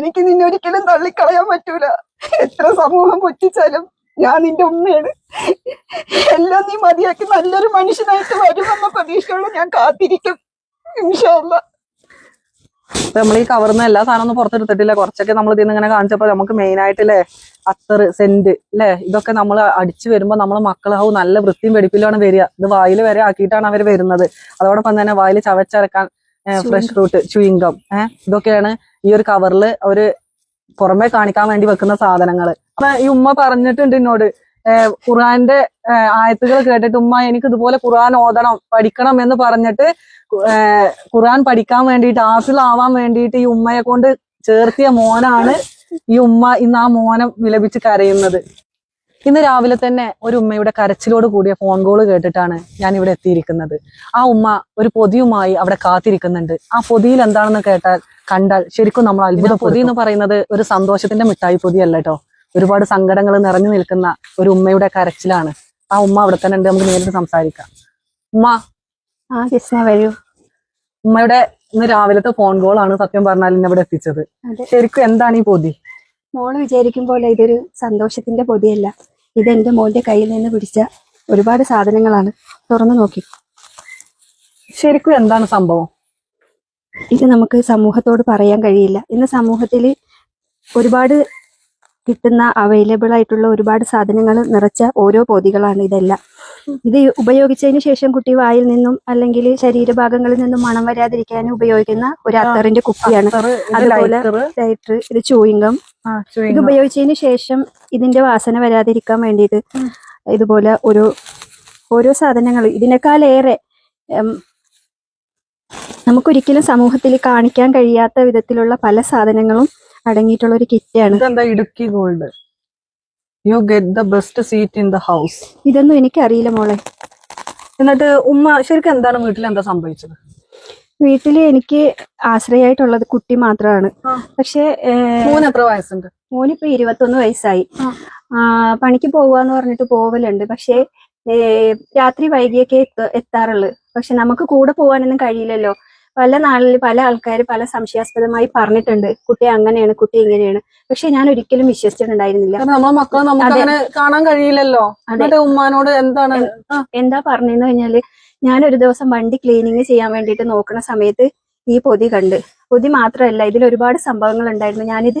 എനിക്ക് നിന്നെ ഒരിക്കലും തള്ളിക്കളയാൻ പറ്റൂല. എത്ര സമൂഹം പൊറ്റിച്ചാലും ഞാൻ നിന്റെ ഉമ്മയാണ്. എല്ലാം നീ മതിയാക്കി നല്ലൊരു മനുഷ്യനായിട്ട് വരുമെന്ന പ്രതീക്ഷയുള്ള ഞാൻ കാത്തിരിക്കും. ഇൻഷാല്ല നമ്മൾ ഈ കവർന്ന് എല്ലാ സാധനം ഒന്നും പുറത്തെടുത്തിട്ടില്ല. കുറച്ചൊക്കെ നമ്മൾ ഇതിന്ന് ഇങ്ങനെ കാണിച്ചപ്പോ നമുക്ക് മെയിൻ ആയിട്ടില്ലേ അത്തറ് സെന്റ് അല്ലേ ഇതൊക്കെ നമ്മൾ അടിച്ചു വരുമ്പോ നമ്മൾ മക്കളാവും നല്ല വൃത്തിയും വെടിപ്പിലാണ് വരിക. ഇത് വായിൽ വരെ ആക്കിയിട്ടാണ് അവർ വരുന്നത്. അതോടൊപ്പം തന്നെ വായിൽ ചവച്ചരക്കാൻ ഫ്രഷ് ഫ്രൂട്ട് ചുയിങ്കം ഏഹ് ഇതൊക്കെയാണ് ഈ ഒരു കവറിൽ അവർ പുറമെ കാണിക്കാൻ വേണ്ടി വെക്കുന്ന സാധനങ്ങൾ അപ്പൊ ഈ ഉമ്മ പറഞ്ഞിട്ടുണ്ട് എന്നോട് ഖുർആന്റെ ആയത്തുകൾ കേട്ടിട്ട് ഉമ്മ എനിക്ക് ഇതുപോലെ ഖുർആൻ ഓതണം പഠിക്കണം എന്ന് പറഞ്ഞിട്ട് ഖുർആൻ പഠിക്കാൻ വേണ്ടിയിട്ട് ആഫിലാവാൻ വേണ്ടിയിട്ട് ഈ ഉമ്മയെ കൊണ്ട് ചേർത്തിയ മോനാണ് ഈ ഉമ്മ ഇന്ന് ആ മോനം വിലപിച്ച് കരയുന്നത്. ഇന്ന് രാവിലെ തന്നെ ഒരു ഉമ്മയുടെ കരച്ചിലോട് കൂടിയ ഫോൺ കോൾ കേട്ടിട്ടാണ് ഞാൻ ഇവിടെ എത്തിയിരിക്കുന്നത്. ആ ഉമ്മ ഒരു പൊതിയുമായി അവിടെ കാത്തിരിക്കുന്നുണ്ട്. ആ പൊതിയിൽ എന്താണെന്ന് കേട്ടാൽ കണ്ടാൽ ശരിക്കും നമ്മൾ അത്ഭുത പൊതി എന്ന് പറയുന്നത് ഒരു സന്തോഷത്തിന്റെ മിഠായി പൊതിയല്ല കേട്ടോ. ഒരുപാട് സങ്കടങ്ങൾ നിറഞ്ഞു നിൽക്കുന്ന ഒരു ഉമ്മയുടെ കരച്ചിലാണ്. ആ ഉമ്മ അവിടെ തന്നെ ഉണ്ട്. നമുക്ക് നേരിട്ട് സംസാരിക്കാം. ഉമ്മ. ആ വരൂ. ഉമ്മയുടെ ഇന്ന് രാവിലത്തെ ഫോൺ കോൾ ആണ് സത്യം പറഞ്ഞാൽ ഇന്നിവിടെ എത്തിച്ചത്. ശരിക്കും എന്താണ് ഈ പൊതി? മോൾ വിചാരിക്കും പോലെ ഇതൊരു സന്തോഷത്തിന്റെ പൊതിയല്ല. ഇത് എന്റെ മോളിന്റെ കയ്യിൽ നിന്ന് പിടിച്ച ഒരുപാട് സാധനങ്ങളാണ്. തുറന്നു നോക്കി. ശരിക്കും എന്താണ് സംഭവം? ഇത് നമുക്ക് സമൂഹത്തോട് പറയാൻ കഴിയില്ല. ഇന്ന് സമൂഹത്തിൽ ഒരുപാട് കിട്ടുന്ന അവൈലബിൾ ആയിട്ടുള്ള ഒരുപാട് സാധനങ്ങൾ നിറച്ച ഓരോ പൊതികളാണ് ഇതെല്ലാം. ഇത് ഉപയോഗിച്ചതിന് ശേഷം കുട്ടി വായിൽ നിന്നും അല്ലെങ്കിൽ ശരീരഭാഗങ്ങളിൽ നിന്നും മണം വരാതിരിക്കാൻ ഉപയോഗിക്കുന്ന ഒരു അത്തറിന്റെ കുപ്പിയാണ്. അതുപോലെ ലൈറ്റർ ഇത് ചൂയിങ്കം ഇത് ഉപയോഗിച്ചതിന് ശേഷം ഇതിന്റെ വാസന വരാതിരിക്കാൻ വേണ്ടിയിട്ട് ഇതുപോലെ ഒരു ഓരോ സാധനങ്ങൾ ഇതിനേക്കാളേറെ നമുക്കൊരിക്കലും സമൂഹത്തിൽ കാണിക്കാൻ കഴിയാത്ത വിധത്തിലുള്ള പല സാധനങ്ങളും അടങ്ങിയിട്ടുള്ള ഒരു കിറ്റാണ് ഇതെന്താ Idukki gold you get the best seat in the house ഇതൊന്നും എനിക്ക് അറിയില്ല മോളെ. എന്നിട്ട് ഉമ്മ ശരിക്കും എന്താണ് വീട്ടിൽ എന്താ സംഭവിച്ചത്? വീട്ടിൽ എനിക്ക് ആശ്രയമായിട്ടുള്ളത് കുട്ടി മാത്രമാണ്. പക്ഷേ പക്ഷെ മോന് എത്ര വയസ്സുണ്ട്? മോനിപ്പോ ഇരുപത്തൊന്ന് വയസ്സായി. പണിക്ക് പോവാന്ന് പറഞ്ഞിട്ട് പോവലുണ്ട്. പക്ഷേ രാത്രി വൈകിയൊക്കെ എത്ത- എത്താറുള്ളു. പക്ഷെ നമുക്ക് കൂടെ പോകാനൊന്നും കഴിയില്ലല്ലോ. പല നാളിൽ പല ആൾക്കാർ പല സംശയാസ്പദമായി പറഞ്ഞിട്ടുണ്ട്. കുട്ടി അങ്ങനെയാണ് കുട്ടി ഇങ്ങനെയാണ്. പക്ഷെ ഞാൻ ഒരിക്കലും വിശ്വസിച്ചിട്ടുണ്ടായിരുന്നില്ല. നമ്മളെ മക്കളെ നമുക്ക് അങ്ങനെ കാണാൻ കഴിയില്ലല്ലോ. ഉമ്മാനോട് എന്താണ്? എന്താ പറഞ്ഞെന്ന് കഴിഞ്ഞാൽ ഞാൻ ഒരു ദിവസം വണ്ടി ക്ലീനിങ് ചെയ്യാൻ വേണ്ടിയിട്ട് നോക്കുന്ന സമയത്ത് ഈ പൊതി കണ്ട്. പൊതി മാത്രമല്ല ഇതിൽ ഒരുപാട് സംഭവങ്ങൾ ഉണ്ടായിരുന്നു ഞാനിത്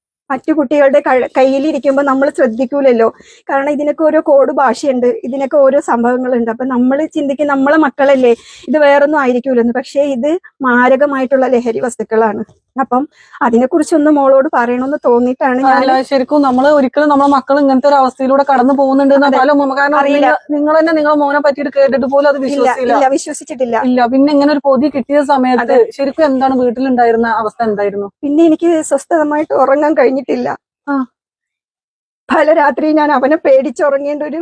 മറ്റു കുട്ടികളുടെ കയ്യിൽ ഇരിക്കുമ്പോൾ നമ്മൾ ശ്രദ്ധിക്കൂലല്ലോ. കാരണം ഇതിനൊക്കെ ഓരോ കോഡ് ഭാഷയുണ്ട് ഇതിനൊക്കെ ഓരോ സംഭവങ്ങളുണ്ട്. അപ്പൊ നമ്മൾ ചിന്തിക്കും നമ്മളെ മക്കളല്ലേ ഇത് വേറൊന്നും ആയിരിക്കൂലെന്ന്. പക്ഷേ ഇത് മാരകമായിട്ടുള്ള ലഹരി വസ്തുക്കളാണ്. അപ്പം അതിനെക്കുറിച്ചൊന്ന് മോളോട് പറയണമെന്ന് തോന്നിയിട്ടാണ് ഞാൻ ശരിക്കും നമ്മൾ ഒരിക്കലും നമ്മളെ മക്കൾ ഇങ്ങനത്തെ ഒരു അവസ്ഥയിലൂടെ കടന്നു പോകുന്നുണ്ട് അറിയില്ല. നിങ്ങൾ തന്നെ നിങ്ങളെ മോനെ പറ്റിയിട്ട് കേട്ടിട്ട് പോലും അത് വിശ്വസിച്ചില്ല. വിശ്വസിച്ചിട്ടില്ല. ഇല്ല പിന്നെ ഇങ്ങനെ ഒരു പൊതി കിട്ടിയ സമയത്ത് ശരിക്കും എന്താണ് വീട്ടിലുണ്ടായിരുന്ന അവസ്ഥ എന്തായിരുന്നു? പിന്നെ എനിക്ക് സ്വസ്ഥതമായിട്ട് ഉറങ്ങാൻ കഴിഞ്ഞിട്ടില്ല. ആ. പല രാത്രി ഞാൻ അവനെ പേടിച്ചുറങ്ങേണ്ട ഒരു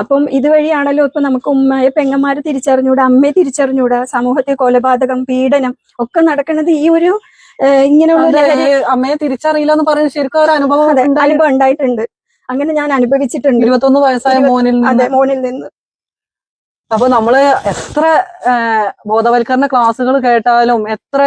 അപ്പം ഇതുവഴിയാണല്ലോ ഇപ്പൊ നമുക്ക് ഉമ്മയെ പെങ്ങന്മാരെ തിരിച്ചറിഞ്ഞൂടാ അമ്മയെ തിരിച്ചറിഞ്ഞൂടാ സമൂഹത്തെ കൊലപാതകം പീഡനം ഒക്കെ നടക്കുന്നത് ഈ ഒരു ഇങ്ങനെയുള്ള അമ്മയെ തിരിച്ചറിയില്ല എന്ന് പറയുന്നത് ശരിക്കും ഒരു അനുഭവം അനുഭവം ഉണ്ടായിട്ടുണ്ട്. അങ്ങനെ ഞാൻ അനുഭവിച്ചിട്ടുണ്ട്. ഇരുപത്തൊന്ന് വയസ്സായ മോനിൽ നിന്ന്. അതെ മോനിൽ നിന്ന്. അപ്പൊ നമ്മൾ എത്ര ബോധവൽക്കരണ ക്ലാസ്സുകൾ കേട്ടാലും എത്ര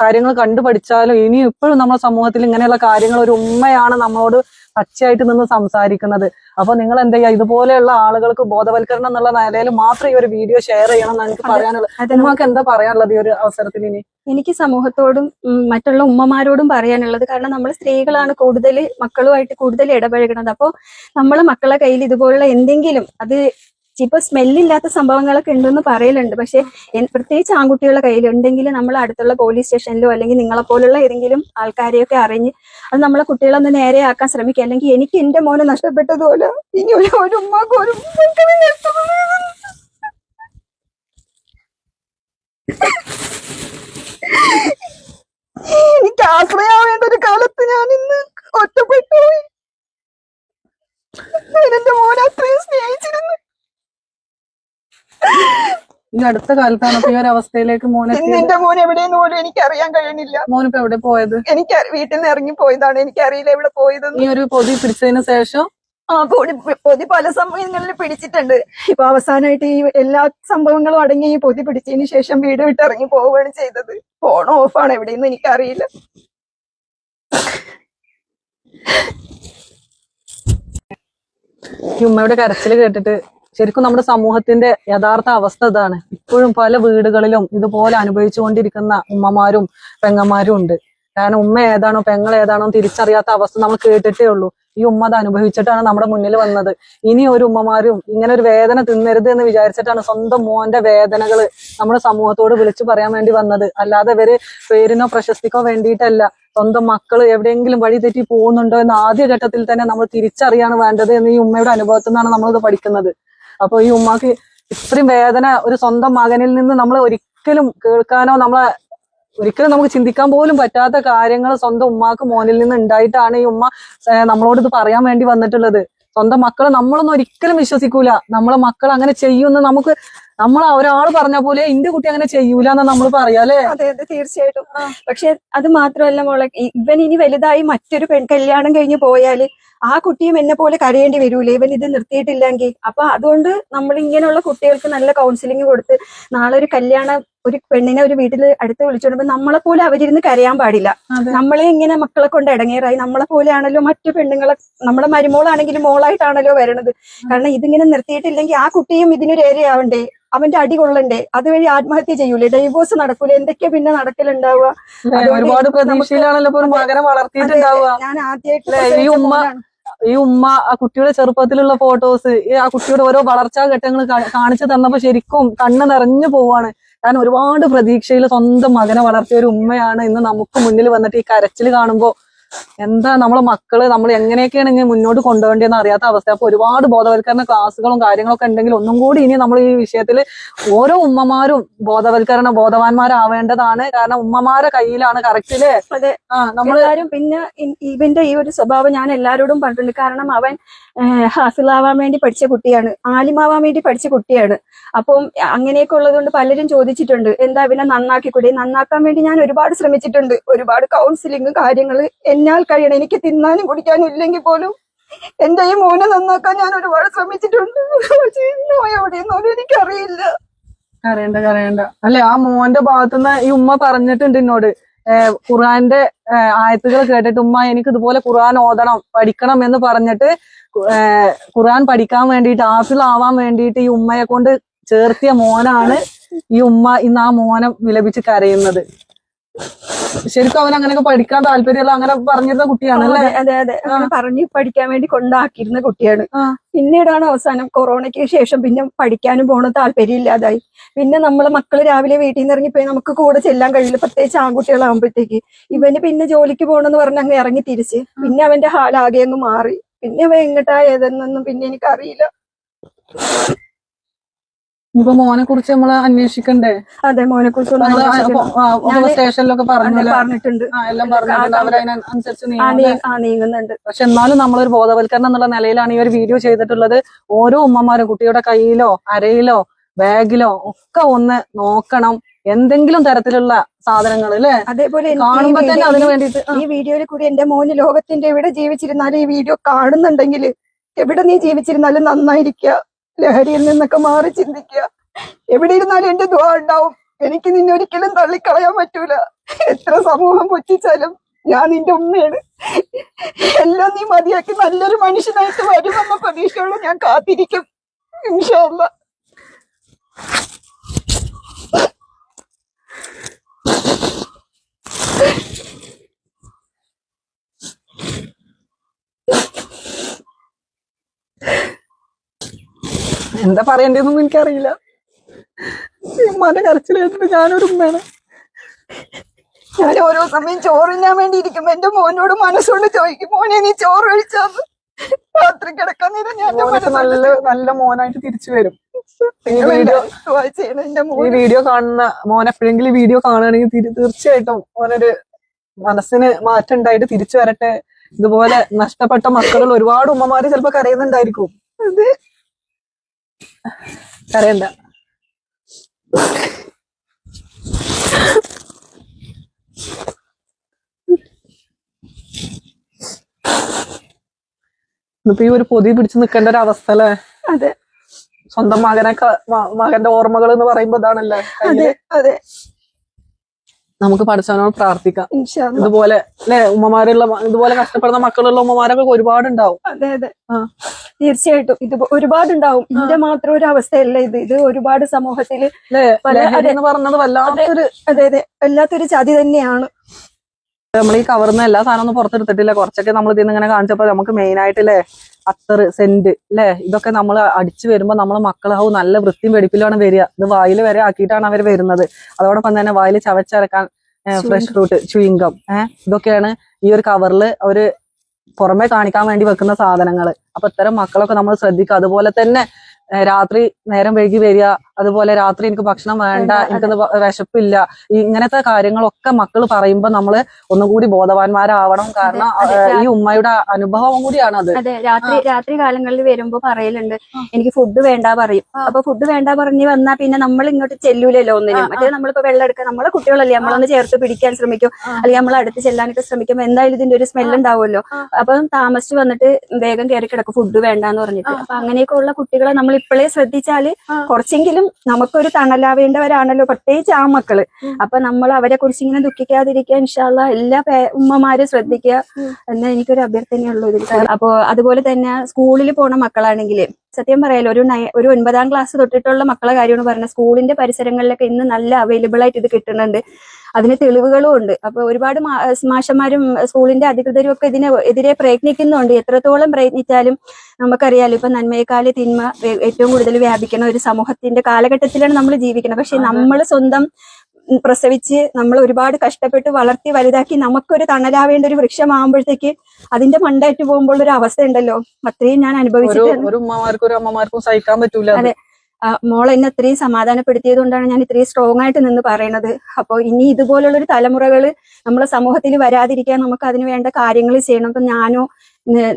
കാര്യങ്ങൾ കണ്ടുപഠിച്ചാലും ഇനി ഇപ്പോഴും നമ്മുടെ സമൂഹത്തിൽ ഇങ്ങനെയുള്ള കാര്യങ്ങൾ ഒരു ഉമ്മയാണ് നമ്മളോട് പച്ചയായിട്ട് നിന്ന് സംസാരിക്കുന്നത്. അപ്പൊ നിങ്ങൾ എന്താ ചെയ്യുക ഇതുപോലെയുള്ള ആളുകൾക്ക് ബോധവൽക്കരണം എന്നുള്ള നിലയിൽ മാത്രം ഈ ഒരു വീഡിയോ ഷെയർ ചെയ്യണം എന്ന് എനിക്ക് പറയാനുള്ളത്. നിങ്ങൾക്ക് എന്താ പറയാനുള്ളത് ഈ ഒരു അവസരത്തിൽ ഇനി? എനിക്ക് സമൂഹത്തോടും മറ്റുള്ള ഉമ്മമാരോടും പറയാനുള്ളത് കാരണം നമ്മൾ സ്ത്രീകളാണ് കൂടുതൽ മക്കളുമായിട്ട് കൂടുതൽ ഇടപഴകുന്നത് അപ്പോൾ നമ്മൾ മക്കളെ കയ്യിൽ ഇതുപോലുള്ള എന്തെങ്കിലും അത് ഇപ്പൊ സ്മെല്ലില്ലാത്ത സംഭവങ്ങളൊക്കെ ഉണ്ടെന്ന് പറയലുണ്ട് പക്ഷെ പ്രത്യേകിച്ച് ആൺകുട്ടികളുടെ കയ്യിൽ ഉണ്ടെങ്കിൽ നമ്മൾ അടുത്തുള്ള പോലീസ് സ്റ്റേഷനിലോ അല്ലെങ്കിൽ നിങ്ങളെ പോലുള്ള ഏതെങ്കിലും ആൾക്കാരെയൊക്കെ അറിഞ്ഞ് അത് നമ്മളെ കുട്ടികളൊന്ന് നേരെയാക്കാൻ ശ്രമിക്കുക അല്ലെങ്കിൽ എനിക്ക് എന്റെ മോനെ നഷ്ടപ്പെട്ടതുപോലെ ഇനി ഒരു. എനിക്ക് ആശ്രയാവേണ്ട ഒരു കാലത്ത് ഞാൻ ഇന്ന് ഒറ്റപ്പെട്ടു പോയി ഞാൻ എന്റെ മോനെ അത്രയും സ്നേഹിച്ചിരുന്നു ഈ അടുത്ത കാലത്താണ് ഈ ഒരു അവസ്ഥയിലേക്ക് മോനെ എന്റെ മോൻ എവിടെയെന്ന് പോലും എനിക്ക് അറിയാൻ കഴിയണില്ല മോനിപ്പോ എവിടെ പോയത്? എനിക്ക് വീട്ടിൽ നിന്ന് ഇറങ്ങി പോയതാണ്. എനിക്കറിയില്ല എവിടെ പോയത് ഈ ഒരു പൊതി പിടിച്ചതിന് ശേഷം? ആ പൊടി പൊതി പല സമയങ്ങളിൽ പിടിച്ചിട്ടുണ്ട്. ഇപ്പൊ അവസാനമായിട്ട് ഈ എല്ലാ സംഭവങ്ങളും അടങ്ങി ഈ പൊതി പിടിച്ചതിന് ശേഷം വീട് വിട്ട് ഇറങ്ങി പോവുകയാണ് ചെയ്തത്. ഫോൺ ഓഫ് ആണ്. എവിടെയെന്ന് എനിക്ക് അറിയില്ല ഉമ്മയുടെ കരച്ചിൽ കേട്ടിട്ട് ശരിക്കും നമ്മുടെ സമൂഹത്തിന്റെ യഥാർത്ഥ അവസ്ഥ ഇതാണ്. ഇപ്പോഴും പല വീടുകളിലും ഇതുപോലെ അനുഭവിച്ചുകൊണ്ടിരിക്കുന്ന ഉമ്മമാരും പെങ്ങന്മാരും ഉണ്ട്. കാരണം ഉമ്മ ഏതാണോ പെങ്ങൾ ഏതാണോ തിരിച്ചറിയാത്ത അവസ്ഥ നമ്മൾ കേട്ടിട്ടേ ഉള്ളൂ. ഈ ഉമ്മ അത് അനുഭവിച്ചിട്ടാണ് നമ്മുടെ മുന്നിൽ വന്നത്. ഇനി ഒരു ഉമ്മമാരും ഇങ്ങനെ ഒരു വേദന തിന്നരുത് എന്ന് വിചാരിച്ചിട്ടാണ് സ്വന്തം മോന്റെ വേദനകൾ നമ്മുടെ സമൂഹത്തോട് വിളിച്ചു പറയാൻ വേണ്ടി വന്നത്. അല്ലാതെ ഇവർ പേരിനോ പ്രശസ്തിക്കോ വേണ്ടിയിട്ടല്ല. സ്വന്തം മക്കൾ എവിടെയെങ്കിലും വഴി തെറ്റി പോകുന്നുണ്ടോ എന്ന് ആദ്യ ഘട്ടത്തിൽ തന്നെ നമ്മൾ തിരിച്ചറിയാണ് വേണ്ടത് എന്ന് ഈ ഉമ്മയുടെ അനുഭവത്തിൽ നിന്നാണ് നമ്മളിത് പഠിക്കുന്നത്. അപ്പൊ ഈ ഉമ്മാക്ക് ഇത്രയും വേദന ഒരു സ്വന്തം മകനിൽ നിന്ന് നമ്മൾ ഒരിക്കലും കേൾക്കാനോ നമ്മളെ ഒരിക്കലും നമുക്ക് ചിന്തിക്കാൻ പോലും പറ്റാത്ത കാര്യങ്ങൾ സ്വന്തം ഉമ്മാക്ക് മോനിൽ നിന്ന് ഉണ്ടായിട്ടാണ് ഈ ഉമ്മ നമ്മളോട് ഇത് പറയാൻ വേണ്ടി വന്നിട്ടുള്ളത്. സ്വന്തം മക്കളെ നമ്മളൊന്നും ഒരിക്കലും വിശ്വസിക്കൂല. നമ്മളെ മക്കൾ അങ്ങനെ ചെയ്യുമെന്ന് നമുക്ക് നമ്മൾ ഒരാൾ പറഞ്ഞ പോലെ എന്റെ കുട്ടി അങ്ങനെ ചെയ്യൂല എന്ന് നമ്മൾ പറയാ അതെ അതെ തീർച്ചയായിട്ടും. പക്ഷെ അത് മാത്രമല്ല മോളെ ഇവൻ ഇനി വലുതായി മറ്റൊരു പെൺ കല്യാണം കഴിഞ്ഞ് പോയാൽ ആ കുട്ടിയും എന്നെ പോലെ കരയേണ്ടി വരൂലേ? ഇവൻ ഇത് നിർത്തിയിട്ടില്ലെങ്കിൽ. അപ്പൊ അതുകൊണ്ട് നമ്മൾ ഇങ്ങനെയുള്ള കുട്ടികൾക്ക് നല്ല കൗൺസിലിംഗ് കൊടുത്ത് നാളെ ഒരു കല്യാണം ഒരു പെണ്ണിനെ ഒരു വീട്ടിൽ അടുത്ത് വിളിച്ചോണ്ടുമ്പോ നമ്മളെ പോലെ അവരിരുന്ന് കരയാൻ പാടില്ല. നമ്മളെ ഇങ്ങനെ മക്കളെ കൊണ്ട് ഇടങ്ങേറായി. നമ്മളെ പോലെയാണല്ലോ മറ്റു പെണ്ണുങ്ങളെ നമ്മളെ മരുമോളാണെങ്കിലും മോളായിട്ടാണല്ലോ വരണത്. കാരണം ഇതിങ്ങനെ നിർത്തിയിട്ടില്ലെങ്കിൽ ആ കുട്ടിയും ഇതിനൊരു ഏരയാവണ്ടേ? അവന്റെ അടി കൊള്ളണ്ടേ? അതുവഴി ആത്മഹത്യ ചെയ്യൂലേ? ഡൈവോഴ്സ് നടക്കൂലേ? എന്തൊക്കെയാ പിന്നെ നടക്കലുണ്ടാവുക? ഒരുപാട് പ്രതീക്ഷയിലാണല്ലോ മകനെ വളർത്തിയിട്ടുണ്ടാവുക. ഞാൻ ആദ്യമായിട്ട് ഉമ്മ ഈ ഉമ്മ ആ കുട്ടിയുടെ ചെറുപ്പത്തിലുള്ള ഫോട്ടോസ് ആ കുട്ടിയുടെ ഓരോ വളർച്ചാ ഘട്ടങ്ങൾ കാണിച്ചു തന്നപ്പോ ശരിക്കും കണ്ണ് നിറഞ്ഞു പോവാണ്. കാരണം ഒരുപാട് പ്രതീക്ഷയിൽ സ്വന്തം മകനെ വളർത്തിയ ഒരു ഉമ്മയാണ് ഇന്ന് നമുക്ക് മുന്നിൽ വന്നിട്ട് ഈ കരച്ചിൽ കാണുമ്പോ എന്താ നമ്മളെ മക്കൾ? നമ്മൾ എങ്ങനെയൊക്കെയാണ് ഇങ്ങനെ മുന്നോട്ട് കൊണ്ടുപോകേണ്ടതെന്ന് അറിയാത്ത അവസ്ഥ. അപ്പൊ ഒരുപാട് ബോധവൽക്കരണ ക്ലാസ്സുകളും കാര്യങ്ങളൊക്കെ ഉണ്ടെങ്കിൽ ഒന്നും കൂടി ഇനി നമ്മൾ ഈ വിഷയത്തിൽ ഓരോ ഉമ്മമാരും ബോധവൽക്കരണ ബോധവാന്മാരാവേണ്ടതാണ്. കാരണം ഉമ്മമാരെ കയ്യിലാണ് കറക്റ്റിൽ അല്ലേ ആ നമ്മൾ എല്ലാരും പിന്നെ ഇവന്റെ ഈ ഒരു സ്വഭാവം ഞാൻ എല്ലാരോടും പറഞ്ഞിട്ടുണ്ട്. കാരണം അവൻ ഹാസിലാവാൻ ഹാഫിളാവാൻ വേണ്ടി പഠിച്ച കുട്ടിയാണ്. ആലിമാവാൻ വേണ്ടി പഠിച്ച കുട്ടിയാണ്. അപ്പം അങ്ങനെയൊക്കെ ഉള്ളതുകൊണ്ട് പലരും ചോദിച്ചിട്ടുണ്ട്. എന്താ ഇവനെ നന്നാക്കിക്കൂടെ? നന്നാക്കാൻ വേണ്ടി ഞാൻ ഒരുപാട് ശ്രമിച്ചിട്ടുണ്ട്. ഒരുപാട് കൗൺസിലിംഗ് കാര്യങ്ങൾ എന്നാൽ കഴിയണം. എനിക്ക് തിന്നാനും കുടിക്കാനും ഇല്ലെങ്കിൽ പോലും എന്റെ ഈ മോനെ നന്നാക്കാൻ ഞാൻ ഒരുപാട് ശ്രമിച്ചിട്ടുണ്ട്. എവിടെയെന്നോലും എനിക്കറിയില്ല. കരയണ്ട കരയണ്ട. അല്ലെ ആ മോന്റെ ഭാഗത്തുനിന്ന് ഈ ഉമ്മ പറഞ്ഞിട്ടുണ്ട് എന്നോട് ഖുർആാന്റെ ആയത്തുകൾ കേട്ടിട്ട് ഉമ്മ എനിക്ക് ഇതുപോലെ ഖുർആൻ ഓതണം പഠിക്കണം എന്ന് പറഞ്ഞിട്ട് ഖുർആൻ പഠിക്കാൻ വേണ്ടിയിട്ട് ആവാൻ വേണ്ടിയിട്ട് ഈ ഉമ്മയെ കൊണ്ട് ചേർത്തിയ മോനാണ് ഈ ഉമ്മ ഇന്ന് ആ മോനെ വിലപിച്ച് കരയുന്നത്. ശരിക്കും അവൻ അങ്ങനെയൊക്കെ പഠിക്കാൻ താല്പര്യമുള്ള അങ്ങനെ പറഞ്ഞിരുന്ന കുട്ടിയാണ് അല്ലേ? അതെ അതെ. പറഞ്ഞു പഠിക്കാൻ വേണ്ടി കൊണ്ടാക്കിയിരുന്ന കുട്ടിയാണ്. പിന്നീടാണ് അവസാനം കൊറോണയ്ക്ക് ശേഷം പിന്നെ പഠിക്കാനും പോണ താല്പര്യം ഇല്ലാതായി. പിന്നെ നമ്മളെ മക്കൾ രാവിലെ വീട്ടിൽ നിന്ന് ഇറങ്ങിപ്പോയി നമുക്ക് കൂടെ ചെല്ലാൻ കഴിയില്ല. പ്രത്യേകിച്ച് ആൺകുട്ടികളാകുമ്പോഴത്തേക്ക് ഇവന് പിന്നെ ജോലിക്ക് പോകണമെന്ന് പറഞ്ഞ് അങ്ങ് ഇറങ്ങി തിരിച്ച്. പിന്നെ അവന്റെ ഹാലാകെ അങ്ങ് മാറി. പിന്നെ അവൻ എങ്ങോട്ടാ ഏതെന്നൊന്നും പിന്നെ എനിക്കറിയില്ല. ഇപ്പൊ മോനെ കുറിച്ച് നമ്മൾ അന്വേഷിക്കണ്ടേ. അതെ മോനെ കുറിച്ച് സ്റ്റേഷനിലൊക്കെ പറഞ്ഞിട്ടുണ്ട്. എല്ലാം പറഞ്ഞിട്ടുണ്ട്. അവരതിനനുസരിച്ച് നീങ്ങുന്നുണ്ട്. പക്ഷെ എന്നാലും നമ്മളൊരു ബോധവൽക്കരണം എന്നുള്ള നിലയിലാണ് ഈ ഒരു വീഡിയോ ചെയ്തിട്ടുള്ളത്. ഓരോ ഉമ്മമാരും കുട്ടിയുടെ കയ്യിലോ അരയിലോ ബാഗിലോ ഒക്കെ ഒന്ന് നോക്കണം. എന്തെങ്കിലും തരത്തിലുള്ള സാധനങ്ങൾ അല്ലെ? അതേപോലെ കാണുമ്പോ തന്നെ അതിനു ഈ വീഡിയോയിൽ കൂടി എന്റെ മോന് ലോകത്തിന്റെ എവിടെ ജീവിച്ചിരുന്നാലും ഈ വീഡിയോ കാണുന്നുണ്ടെങ്കിൽ എവിടെ നീ ജീവിച്ചിരുന്നാലും നന്നായിരിക്കുക. ലഹരിയിൽ നിന്നൊക്കെ മാറി ചിന്തിക്കുക. എവിടെ ഇരുന്നാലും എന്റെ ദ്വാ ഉണ്ടാവും. എനിക്ക് നിന്നെ ഒരിക്കലും തള്ളിക്കളയാൻ പറ്റൂല. എത്ര സമൂഹം പൊറ്റിച്ചാലും ഞാൻ നിന്റെ ഉമ്മയാണ്. എല്ലാം നീ മതിയാക്കി നല്ലൊരു മനുഷ്യനായിട്ട് വരുമെന്ന പ്രതീക്ഷയോടെ ഞാൻ കാത്തിരിക്കും. ഇൻഷാല്ല എന്താ പറയണ്ടെന്നൊന്നും എനിക്കറിയില്ല. ഉമ്മാന്റെ കരച്ചിൽ കേട്ടിട്ട് ഞാനൊരു ഉമ്മയാണ്. ഞാൻ ഓരോ സമയം ചോറിനാൻ വേണ്ടി ഇരിക്കുമ്പോ എന്റെ മോനോട് മനസ്സുകൊണ്ട് ചോദിക്കും മോനെ നീ ചോറ് കഴിച്ചാന്ന് രാത്രി കിടക്കാൻ നേരം ഞാൻ നല്ല നല്ല മോനായിട്ട് തിരിച്ചു വരും. ഈ വീഡിയോ കാണുന്ന മോൻ എപ്പോഴെങ്കിലും ഈ വീഡിയോ കാണുകയാണെങ്കിൽ തീർച്ചയായിട്ടും മോനൊരു മനസ്സിന് മാറ്റം ഉണ്ടായിട്ട് തിരിച്ചു വരട്ടെ. ഇതുപോലെ നഷ്ടപ്പെട്ട മക്കളിൽ ഒരുപാട് ഉമ്മമാര് ചിലപ്പോ കരയുന്നുണ്ടായിരിക്കും. കരയണ്ട ഇന്നിപ്പോ ഈ ഒരു പൊതി പിടിച്ചു നിൽക്കേണ്ട ഒരു അവസ്ഥ അല്ലേ? അതെ. സ്വന്തം മകനൊക്കെ മ- മകന്റെ ഓർമ്മകൾ എന്ന് പറയുമ്പോ ഇതാണല്ലേ അതെ അതെ. നമുക്ക് പഠിച്ചവനോട് പ്രാർത്ഥിക്കാം. ഇതുപോലെ അല്ലെ ഉമ്മമാരുള്ള ഇതുപോലെ കഷ്ടപ്പെടുന്ന മക്കളുള്ള ഉമ്മമാരൊക്കെ ഒരുപാടുണ്ടാവും. അതെ അതെ. ആ. തീർച്ചയായിട്ടും. ഇത് ഒരുപാടുണ്ടാവും. ഇതിന്റെ മാത്രം ഒരു അവസ്ഥയല്ല ഇത്. ഇത് ഒരുപാട് സമൂഹത്തിൽ പറഞ്ഞത് വല്ലാത്തൊരു അതെ അതെ വല്ലാത്തൊരു ചതി തന്നെയാണ്. നമ്മൾ ഈ കവർന്ന് എല്ലാ സാധനമൊന്നും ഒന്നും പുറത്തെടുത്തിട്ടില്ല. കുറച്ചൊക്കെ നമ്മൾ ഇതിൽ നിന്ന് ഇങ്ങനെ കാണിച്ചപ്പോ നമുക്ക് മെയിൻ ആയിട്ടില്ലേ അത്തർ സെന്റ് അല്ലെ? ഇതൊക്കെ നമ്മൾ അടിച്ചു വരുമ്പോ നമ്മളെ മക്കളാവും നല്ല വൃത്തിയും വെടിപ്പിലാണ് വരിക. ഇത് വായിൽ വരെ ആക്കിയിട്ടാണ് അവർ വരുന്നത്. അതോടൊപ്പം തന്നെ വായിൽ ചവച്ചരക്കാൻ ഫ്രഷ് ഫ്രൂട്ട് ചുയിങ്കം ഏഹ് ഇതൊക്കെയാണ് ഈ ഒരു കവറിൽ അവർ പുറമെ കാണിക്കാൻ വേണ്ടി വെക്കുന്ന സാധനങ്ങൾ അപ്പൊ ഇത്തരം മക്കളൊക്കെ നമ്മൾ ശ്രദ്ധിക്കുക. അതുപോലെ തന്നെ രാത്രി നേരം വൈകി വരിക അതുപോലെ രാത്രി എനിക്ക് ഭക്ഷണം വേണ്ട എനിക്ക് എനിക്കത് വിശപ്പില്ല. ഇങ്ങനത്തെ കാര്യങ്ങളൊക്കെ മക്കൾ പറയുമ്പോ നമ്മൾ ഒന്നും കൂടി ബോധവാന്മാരാവണം. കാരണം ഈ ഉമ്മയുടെ അനുഭവം കൂടിയാണ് അത്. അതെ രാത്രി രാത്രി കാലങ്ങളിൽ വരുമ്പോ പറയലുണ്ട്. എനിക്ക് ഫുഡ് വേണ്ട പറയും. അപ്പൊ ഫുഡ് വേണ്ട പറഞ്ഞു വന്നാ പിന്നെ നമ്മൾ ഇങ്ങോട്ട് ചെല്ലൂലല്ലോ ഒന്നിനും. മറ്റേ നമ്മളിപ്പോ വെള്ളം എടുക്കാൻ നമ്മളെ കുട്ടികളല്ലേ നമ്മളൊന്ന് ചേർത്ത് പിടിക്കാൻ ശ്രമിക്കും. അല്ലെങ്കിൽ നമ്മൾ അടുത്ത് ചെല്ലാനൊക്കെ ശ്രമിക്കും എന്തായാലും ഇതിന്റെ ഒരു സ്മെൽ ഉണ്ടാവുമല്ലോ. അപ്പൊ താമസിച്ച് വന്നിട്ട് വേഗം കയറി കിടക്കും ഫുഡ് വേണ്ടെന്ന് പറഞ്ഞിട്ട്. അപ്പൊ അങ്ങനെയൊക്കെ ഉള്ള കുട്ടികളെ നമ്മൾ ഇപ്പോഴേ ശ്രദ്ധിച്ചാൽ കുറച്ചെങ്കിലും നമുക്കൊരു തണലാവേണ്ടവരാണല്ലോ പ്രത്യേകിച്ച് ആ മക്കൾ. അപ്പൊ നമ്മൾ അവരെ കുറിച്ച് ഇങ്ങനെ ദുഃഖിക്കാതിരിക്കാൻ ഇൻഷാല്ല എല്ലാ ഉമ്മമാരും ശ്രദ്ധിക്കുക എന്ന എനിക്കൊരു അഭ്യർത്ഥനയുള്ളൂ അപ്പോ അതുപോലെ തന്നെ സ്കൂളിൽ പോണ മക്കളാണെങ്കിൽ സത്യം പറയാലോ ഒരു നയ ഒരു ഒൻപതാം ക്ലാസ് തൊട്ടിട്ടുള്ള മക്കളെ കാര്യമാണ് പറഞ്ഞത് സ്കൂളിന്റെ പരിസരങ്ങളിലൊക്കെ ഇന്ന് നല്ല അവൈലബിൾ ആയിട്ട് ഇത് കിട്ടുന്നുണ്ട്. അതിന് തെളിവുകളും ഉണ്ട്. അപ്പൊ ഒരുപാട് മാഷന്മാരും സ്കൂളിന്റെ അധികൃതരും ഒക്കെ ഇതിനെ എതിരെ പ്രയത്നിക്കുന്നുണ്ട്. എത്രത്തോളം പ്രയത്നിച്ചാലും നമുക്കറിയാലോ ഇപ്പൊ നന്മയെക്കാൽ തിന്മ ഏറ്റവും കൂടുതൽ വ്യാപിക്കുന്ന ഒരു സമൂഹത്തിന്റെ കാലഘട്ടത്തിലാണ് നമ്മൾ ജീവിക്കുന്നത്. പക്ഷെ നമ്മൾ സ്വന്തം പ്രസവിച്ച് നമ്മൾ ഒരുപാട് കഷ്ടപ്പെട്ട് വളർത്തി വലുതാക്കി നമുക്കൊരു തണലാവേണ്ട ഒരു വൃക്ഷമാകുമ്പോഴത്തേക്ക് അതിന്റെ മണ്ടായിട്ട് പോകുമ്പോൾ ഒരു അവസ്ഥ ഉണ്ടല്ലോ അത്രയും ഞാൻ അനുഭവിച്ചിട്ടുണ്ട് സഹിക്കാൻ പറ്റൂല അതെ. മോൾ എന്നെ ഇത്രയും സമാധാനപ്പെടുത്തിയത് കൊണ്ടാണ് ഞാൻ ഇത്രയും സ്ട്രോങ് ആയിട്ട് നിന്ന് പറയുന്നത് അപ്പോൾ ഇനി ഇതുപോലുള്ള ഒരു തലമുറകൾ നമ്മളെ സമൂഹത്തിൽ വരാതിരിക്കാൻ നമുക്ക് അതിന് വേണ്ട കാര്യങ്ങൾ ചെയ്യണം. അപ്പൊ ഞാനോ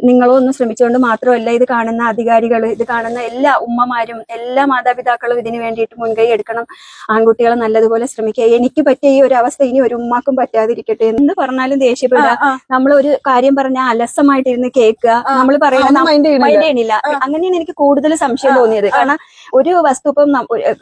നിങ്ങളോ ഒന്ന് ശ്രമിച്ചുകൊണ്ട് മാത്രമല്ല ഇത് കാണുന്ന അധികാരികൾ ഇത് കാണുന്ന എല്ലാ ഉമ്മമാരും എല്ലാ മാതാപിതാക്കളും ഇതിനു വേണ്ടിയിട്ട് മുൻകൈ എടുക്കണം. ആൺകുട്ടികളെ നല്ലതുപോലെ ശ്രമിക്കുക. എനിക്ക് പറ്റിയ ഈ ഒരു അവസ്ഥ ഇനി ഒരു ഉമ്മാക്കും പറ്റാതിരിക്കട്ടെ എന്ന് പറഞ്ഞാലും ദേഷ്യപ്പെടുക നമ്മളൊരു നമ്മൾ ഒരു കാര്യം പറഞ്ഞാൽ അലസമായിട്ടിരുന്ന് കേൾക്കുക. നമ്മൾ പറയുന്ന പറയുന്നത് അങ്ങനെയാണ് എനിക്ക് കൂടുതൽ സംശയം തോന്നിയത്. കാരണം ഒരു വസ്തു ഇപ്പം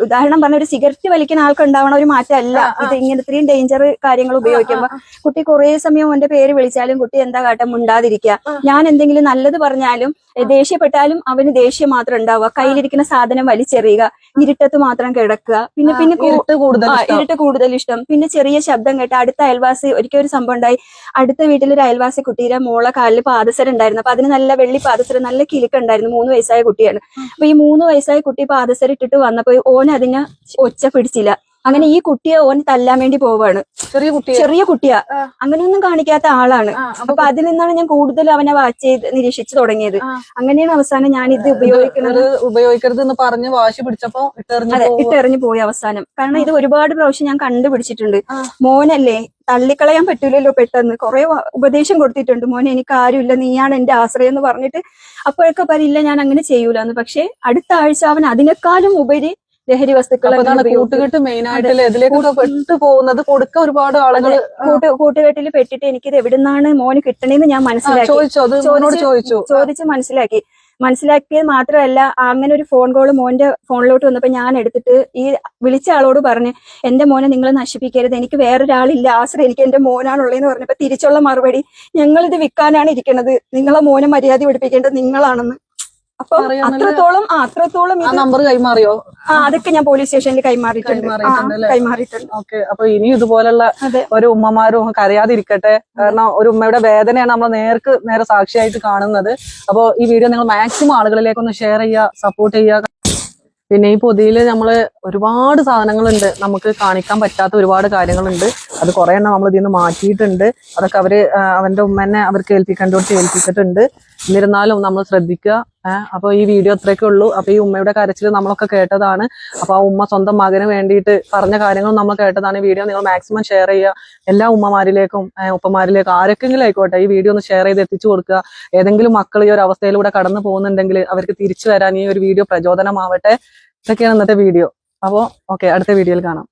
ഉദാഹരണം പറഞ്ഞ ഒരു സിഗരറ്റ് വലിക്കുന്ന ആൾക്കുണ്ടാവണ ഒരു മാറ്റമല്ല. ഇത് ഇങ്ങനെ ഇത്രയും ഡേഞ്ചർ കാര്യങ്ങൾ ഉപയോഗിക്കുമ്പോ കുട്ടി കുറെ സമയം എന്റെ പേര് വിളിച്ചാലും കുട്ടി എന്താ കാട്ടം മുണ്ടാതിരിക്കുക. ഞാൻ എന്തെങ്കിലും നല്ലത് പറഞ്ഞാലും ദേഷ്യപ്പെട്ടാലും അവന് ദേഷ്യം മാത്രം ഉണ്ടാവുക. കയ്യിലിരിക്കുന്ന സാധനം വലിച്ചെറിയുക. ഇരുട്ടത്ത് മാത്രം കിടക്കുക. പിന്നെ പിന്നെ കൂ- ഇരുട്ട് കൂടുതൽ ആ, ഇഷ്ടം. ഇരുട്ട് കൂടുതൽ ഇഷ്ടം. പിന്നെ ചെറിയ ശബ്ദം കേട്ട അടുത്ത അയൽവാസി ഒരിക്കൽ ഒരു സംഭവം ഉണ്ടായി. അടുത്ത വീട്ടിലൊരു അയൽവാസി കുട്ടിയുടെ മോളെ കാലിൽ പാദസരം ഉണ്ടായിരുന്നു. അപ്പൊ അതിന് നല്ല വെള്ളി പാദസരം നല്ല കിലുക്കുണ്ടായിരുന്നു മൂന്ന് വയസ്സായ കുട്ടിയാണ്. അപ്പൊ ഈ മൂന്ന് വയസ്സായ കുട്ടി പാദസരം ഇട്ടിട്ട് വന്നപ്പോ ഓൻ അതിനെ ഒച്ച പിടിച്ചില്ല. അങ്ങനെ ഈ കുട്ടിയെ ഓൻ തല്ലാൻ വേണ്ടി പോവാണ്. ചെറിയ കുട്ടിയെ? ചെറിയ കുട്ടിയാ. അങ്ങനെയൊന്നും കാണിക്കാത്ത ആളാണ്. അപ്പൊ അതിൽ നിന്നാണ് ഞാൻ കൂടുതൽ അവനെ വാച്ച് ചെയ്ത് നിരീക്ഷിച്ചു തുടങ്ങിയത്. അങ്ങനെയാണ് അവസാനം ഞാൻ ഇത് ഉപയോഗിക്കുന്നത്. ഉപയോഗിക്കരുത് എന്ന് പറഞ്ഞ് വാശി പിടിച്ചപ്പോ ഇട്ടെറിഞ്ഞു അതെ. ഇട്ടെറിഞ്ഞു പോയി അവസാനം. കാരണം ഇത് ഒരുപാട് പ്രാവശ്യം ഞാൻ കണ്ടുപിടിച്ചിട്ടുണ്ട്. മോനല്ലേ തള്ളിക്കളയാൻ പറ്റൂലല്ലോ പെട്ടെന്ന്. കുറെ ഉപദേശം കൊടുത്തിട്ടുണ്ട്. മോനെ എനിക്ക് ആരുമില്ല നീയാണ് എന്റെ ആശ്രയം എന്ന് പറഞ്ഞിട്ട് അപ്പോഴൊക്കെ പറയില്ല ഞാൻ അങ്ങനെ ചെയ്യൂലെന്ന്. പക്ഷെ അടുത്ത ആഴ്ച അവൻ അതിനേക്കാളും ഉപരി ലഹരി വസ്തുക്കൾ. കൂട്ടുകെട്ട് മെയിൻ ആയിട്ട് പെട്ടു പോകുന്നത് കൊടുക്ക ഒരുപാട് ആളുകൾ കൂട്ട് കൂട്ടുകെട്ടിൽ പെട്ടിട്ട് എനിക്കിത് എവിടുന്നാണ് മോന് കിട്ടണേന്ന് ഞാൻ മനസ്സിലാക്കി. ചോദിച്ചു? ചോദിച്ചു മനസ്സിലാക്കി. മനസ്സിലാക്കിയത് മാത്രമല്ല അങ്ങനെ ഒരു ഫോൺ കോൾ മോന്റെ ഫോണിലോട്ട് വന്നപ്പോ ഞാൻ എടുത്തിട്ട് ഈ വിളിച്ച ആളോട് പറഞ്ഞ് എന്റെ മോനെ നിങ്ങൾ നശിപ്പിക്കരുത്. എനിക്ക് വേറൊരാളില്ല. ആശ്രയം. എനിക്ക് എന്റെ മോനാണുള്ളതെന്ന് പറഞ്ഞപ്പോ തിരിച്ചുള്ള മറുപടി ഞങ്ങൾ ഇത് വിൽക്കാനാണ് ഇരിക്കുന്നത് നിങ്ങളെ മോനെ മര്യാദ പഠിപ്പിക്കേണ്ടത് നിങ്ങളാണെന്ന്. അപ്പൊ. അത്രത്തോളം ആ, അത്രത്തോളം നമ്പർ കൈമാറിയോ? ആ അതൊക്കെ ഞാൻ പോലീസ് സ്റ്റേഷനിൽ കൈമാറിയിട്ടുണ്ട്. കൈമാറിയിട്ടുണ്ട്? ഓക്കെ അപ്പൊ ഇനി ഇതുപോലുള്ള ഒരു ഉമ്മമാരും കരയാതിരിക്കട്ടെ. കാരണം ഒരു ഉമ്മയുടെ വേദനയാണ് നമ്മൾ നേർക്ക് നേരെ സാക്ഷിയായിട്ട് കാണുന്നത്. അപ്പൊ ഈ വീഡിയോ നിങ്ങൾ മാക്സിമം ആളുകളിലേക്ക് ഒന്ന് ഷെയർ ചെയ്യുക സപ്പോർട്ട് ചെയ്യുക. പിന്നെ ഈ പൊതിയിൽ നമ്മൾ ഒരുപാട് സാധനങ്ങളുണ്ട്. നമുക്ക് കാണിക്കാൻ പറ്റാത്ത ഒരുപാട് കാര്യങ്ങളുണ്ട്. അത് കുറെ എണ്ണം നമ്മൾ ഇതിൽ നിന്ന് മാറ്റിയിട്ടുണ്ട്. അതൊക്കെ അവർ അവന്റെ ഉമ്മനെ അവർക്ക് ഏൽപ്പിക്കേണ്ടോട്ട് ഏൽപ്പിച്ചിട്ടുണ്ട്. എന്നിരുന്നാലും നമ്മൾ ശ്രദ്ധിക്കുക. ഏഹ് അപ്പൊ ഈ വീഡിയോ അത്രയൊക്കെ ഉള്ളൂ. അപ്പൊ ഈ ഉമ്മയുടെ കരച്ചിൽ നമ്മളൊക്കെ കേട്ടതാണ്. അപ്പൊ ആ ഉമ്മ സ്വന്തം മകന് വേണ്ടിയിട്ട് പറഞ്ഞ കാര്യങ്ങൾ നമ്മൾ കേട്ടതാണ് ഈ വീഡിയോ. നിങ്ങൾ മാക്സിമം ഷെയർ ചെയ്യുക. എല്ലാ ഉമ്മമാരിലേക്കും ഉപ്പമാരിലേക്കും ആരൊക്കെങ്കിലും ആയിക്കോട്ടെ ഈ വീഡിയോ ഒന്ന് ഷെയർ ചെയ്ത് എത്തിച്ചു കൊടുക്കുക. ഏതെങ്കിലും മക്കൾ ഈ ഒരു അവസ്ഥയിലൂടെ കടന്നു പോകുന്നുണ്ടെങ്കിൽ അവർക്ക് തിരിച്ചു വരാൻ ഈ ഒരു വീഡിയോ പ്രചോദനമാവട്ടെ. ഇതൊക്കെയാണ് ഇന്നത്തെ വീഡിയോ. അപ്പോൾ ഓക്കെ അടുത്ത വീഡിയോയിൽ കാണാം.